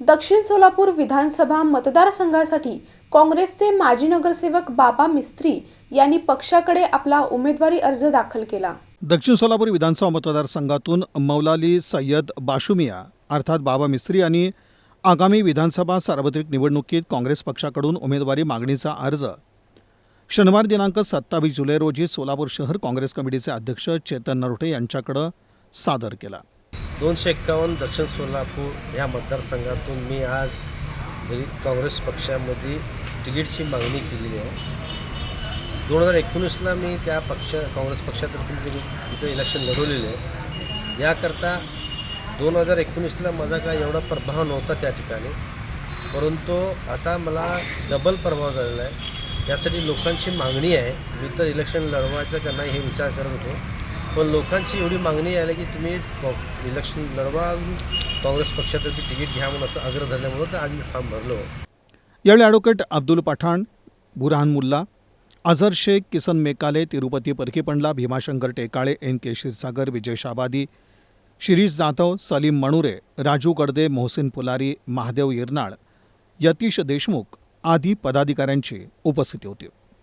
दक्षिण सोलापूर विधानसभा मतदारसंघासाठी काँग्रेसचे माजी नगरसेवक बाबा मिस्त्री यांनी पक्षाकडे आपला उमेदवारी अर्ज दाखल केला. दक्षिण सोलापूर विधानसभा मतदारसंघातून मौलाली सय्यद बाशुमिया अर्थात बाबा मिस्त्री यांनी आगामी विधानसभा सार्वत्रिक निवडणुकीत काँग्रेस पक्षाकडून उमेदवारी मागणीचा अर्ज शनिवार दिनांक सत्तावीस जुलै रोजी सोलापूर शहर काँग्रेस कमिटीचे अध्यक्ष चेतन नरोटे यांच्याकडं सादर केला. दोनशे एक्कावन्न दक्षिण सोलापूर ह्या मतदारसंघातून मी आज काँग्रेस पक्षामध्ये तिकीटची मागणी केलेली आहे. दोन हजार एकोणीसला मी त्या पक्ष काँग्रेस पक्षातर्फे तिथे तिथं इलेक्शन लढवलेलं आहे. याकरता दोन हजार एकोणीसला माझा काय एवढा प्रभाव नव्हता त्या ठिकाणी. परंतु आता मला डबल प्रभाव झालेला आहे. यासाठी लोकांची मागणी आहे. मी तर इलेक्शन लढवायचं का नाही हे विचार करत होतो. पण लोकांची एवढी मागणी आहे की तुम्ही इलेक्शन लढवा काँग्रेस पक्षातर्फे तिकीट घ्या म्हणून असं आग्रह धरल्यामुळं तर आज मी फॉर्म भरलो यावेळी advocate Abdul Pathan Burhan Mulla Azhar Shaikh Kisan Mekale Tirupati Parkipandla Bhimashankar Tekale N K Kshirsagar Vijay Shabadi Shirish Jadhav Salim Manure Raju Gadade Mohsin Pulari Mahadev Yernal Yatish Deshmukh आदी पदाधिकाऱ्यांची उपस्थिती होती.